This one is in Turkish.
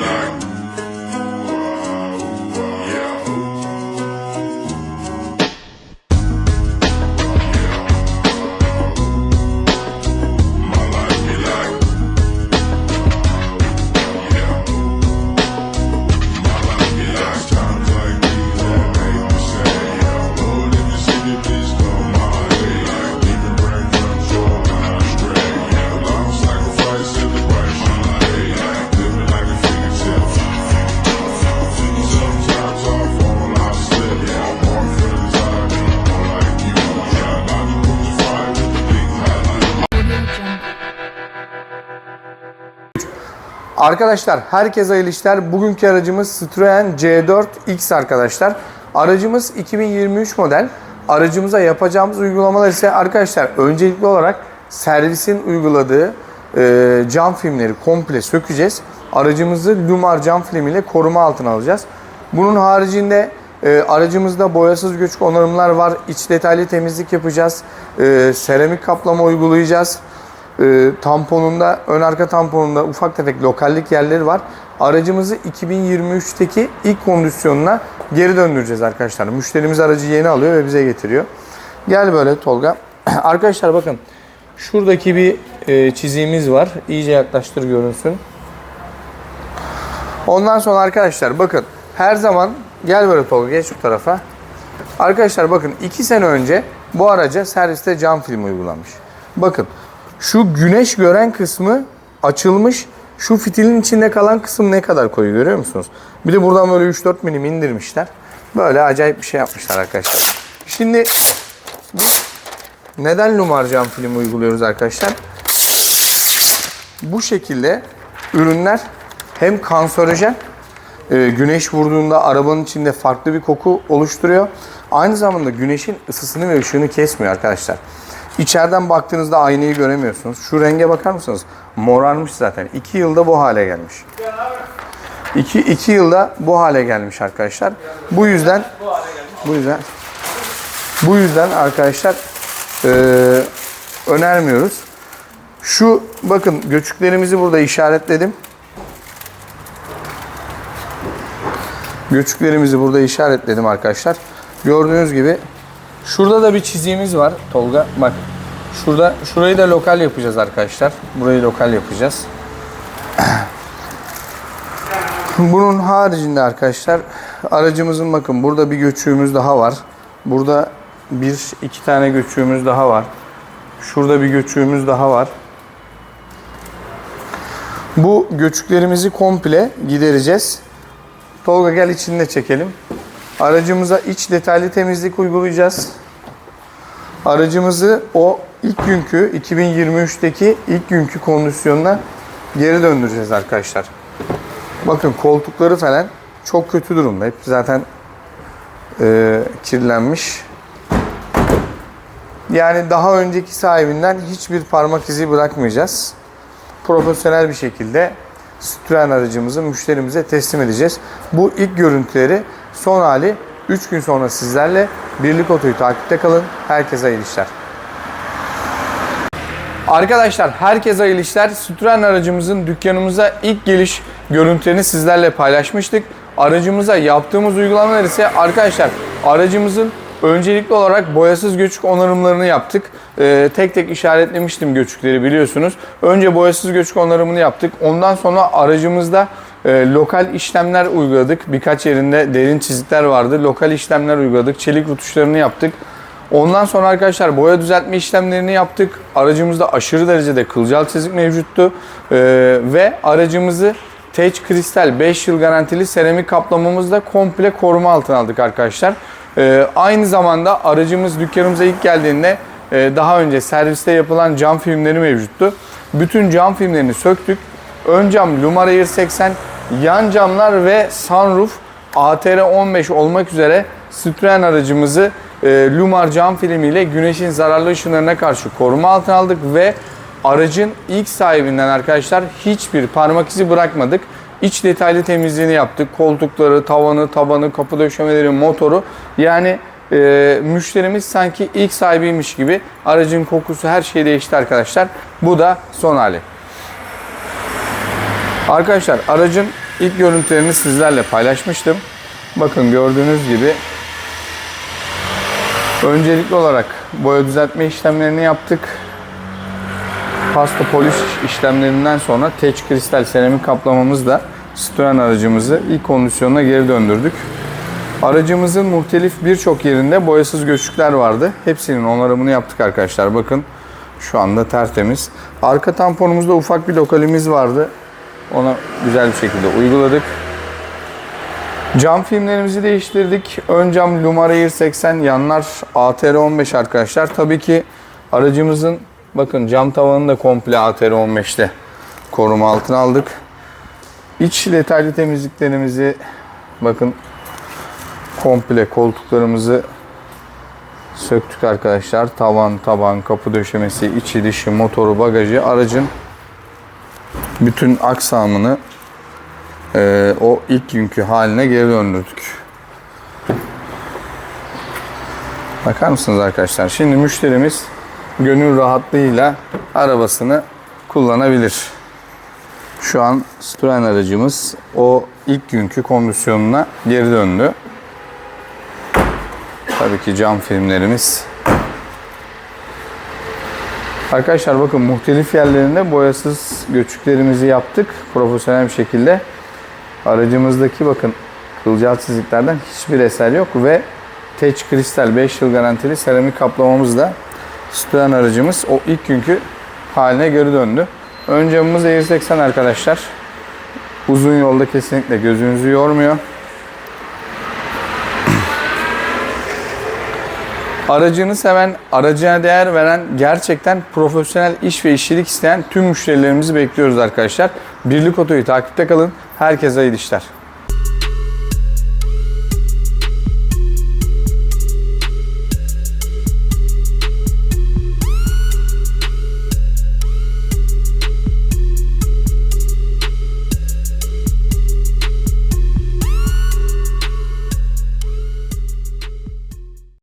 like Arkadaşlar herkese hayırlı işler. Bugünkü aracımız Citroen C4 X arkadaşlar. Aracımız 2023 model. Aracımıza yapacağımız uygulamalar ise arkadaşlar öncelikli olarak servisin uyguladığı e, cam filmleri komple sökeceğiz. Aracımızı Lumar cam film ile koruma altına alacağız. Bunun haricinde e, aracımızda boyasız göçük onarımlar var. İç detaylı temizlik yapacağız. E, seramik kaplama uygulayacağız. E, tamponunda, ön arka tamponunda ufak tefek lokallik yerleri var. Aracımızı 2023'teki ilk kondisyonuna geri döndüreceğiz arkadaşlar. Müşterimiz aracı yeni alıyor ve bize getiriyor. Gel böyle Tolga. arkadaşlar bakın şuradaki bir e, çiziğimiz var. İyice yaklaştır görünsün. Ondan sonra arkadaşlar bakın her zaman gel böyle Tolga geç şu tarafa. Arkadaşlar bakın 2 sene önce bu araca serviste cam film uygulanmış. Bakın şu güneş gören kısmı açılmış. Şu fitilin içinde kalan kısım ne kadar koyu görüyor musunuz? Bir de buradan böyle 3-4 milim indirmişler. Böyle acayip bir şey yapmışlar arkadaşlar. Şimdi neden lumar cam film uyguluyoruz arkadaşlar? Bu şekilde ürünler hem kanserojen, e, güneş vurduğunda arabanın içinde farklı bir koku oluşturuyor. Aynı zamanda güneşin ısısını ve ışığını kesmiyor arkadaşlar. İçeriden baktığınızda aynayı göremiyorsunuz. Şu renge bakar mısınız? Morarmış zaten. 2 yılda bu hale gelmiş. 2 2 yılda bu hale gelmiş arkadaşlar. Bu yüzden bu yüzden bu yüzden arkadaşlar e, önermiyoruz. Şu bakın göçüklerimizi burada işaretledim. Göçüklerimizi burada işaretledim arkadaşlar. Gördüğünüz gibi şurada da bir çiziğimiz var Tolga. Bak şurada şurayı da lokal yapacağız arkadaşlar. Burayı lokal yapacağız. Bunun haricinde arkadaşlar aracımızın bakın burada bir göçüğümüz daha var. Burada bir iki tane göçüğümüz daha var. Şurada bir göçüğümüz daha var. Bu göçüklerimizi komple gidereceğiz. Tolga gel içini de çekelim. Aracımıza iç detaylı temizlik uygulayacağız. Aracımızı o ilk günkü 2023'teki ilk günkü kondisyonuna geri döndüreceğiz arkadaşlar. Bakın koltukları falan çok kötü durumda. Hep zaten e, kirlenmiş. Yani daha önceki sahibinden hiçbir parmak izi bırakmayacağız. Profesyonel bir şekilde Citroen aracımızı müşterimize teslim edeceğiz. Bu ilk görüntüleri son hali 3 gün sonra sizlerle Birlik Oto'yu takipte kalın. Herkese hayırlı işler. Arkadaşlar herkese hayırlı işler. Citroen aracımızın dükkanımıza ilk geliş görüntülerini sizlerle paylaşmıştık. Aracımıza yaptığımız uygulamalar ise arkadaşlar aracımızın öncelikli olarak boyasız göçük onarımlarını yaptık. Ee, tek tek işaretlemiştim göçükleri biliyorsunuz. Önce boyasız göçük onarımını yaptık. Ondan sonra aracımızda e, lokal işlemler uyguladık. Birkaç yerinde derin çizikler vardı. Lokal işlemler uyguladık. Çelik rutuşlarını yaptık. Ondan sonra arkadaşlar boya düzeltme işlemlerini yaptık. Aracımızda aşırı derecede kılcal çizik mevcuttu. Ee, ve aracımızı Teç Kristal 5 yıl garantili seramik kaplamamızla komple koruma altına aldık arkadaşlar. Ee, aynı zamanda aracımız dükkanımıza ilk geldiğinde e, daha önce serviste yapılan cam filmleri mevcuttu. Bütün cam filmlerini söktük. Ön cam Lumar Air 80, yan camlar ve sunroof ATR 15 olmak üzere Citroen aracımızı e, Lumar cam filmiyle güneşin zararlı ışınlarına karşı koruma altına aldık ve aracın ilk sahibinden arkadaşlar hiçbir parmak izi bırakmadık. İç detaylı temizliğini yaptık. Koltukları, tavanı, tabanı, kapı döşemeleri, motoru. Yani e, müşterimiz sanki ilk sahibiymiş gibi aracın kokusu her şey değişti arkadaşlar. Bu da son hali. Arkadaşlar aracın ilk görüntülerini sizlerle paylaşmıştım. Bakın gördüğünüz gibi öncelikli olarak boya düzeltme işlemlerini yaptık. Pasta poliş işlemlerinden sonra teç kristal seramik kaplamamızla Citroen aracımızı ilk kondisyonuna geri döndürdük. Aracımızın muhtelif birçok yerinde boyasız göçükler vardı. Hepsinin onarımını yaptık arkadaşlar. Bakın şu anda tertemiz. Arka tamponumuzda ufak bir lokalimiz vardı. Ona güzel bir şekilde uyguladık. Cam filmlerimizi değiştirdik. Ön cam Lumareir 80, yanlar ATR 15 arkadaşlar. Tabii ki aracımızın bakın cam tavanını da komple ATR 15'te koruma altına aldık. İç detaylı temizliklerimizi bakın komple koltuklarımızı söktük arkadaşlar. Tavan, taban, kapı döşemesi, içi dışı, motoru, bagajı, aracın bütün aksamını e, o ilk günkü haline geri döndürdük. Bakar mısınız arkadaşlar? Şimdi müşterimiz gönül rahatlığıyla arabasını kullanabilir. Şu an Citroen aracımız o ilk günkü kondisyonuna geri döndü. Tabii ki cam filmlerimiz. Arkadaşlar bakın muhtelif yerlerinde boyasız göçüklerimizi yaptık profesyonel bir şekilde. Aracımızdaki bakın kılcal çiziklerden hiçbir eser yok ve Teç Kristal 5 yıl garantili seramik kaplamamızla Citroen aracımız o ilk günkü haline geri döndü. Ön camımız Air 80 arkadaşlar. Uzun yolda kesinlikle gözünüzü yormuyor. Aracını seven, aracına değer veren, gerçekten profesyonel iş ve işçilik isteyen tüm müşterilerimizi bekliyoruz arkadaşlar. Birlik Oto'yu takipte kalın. Herkese iyi işler.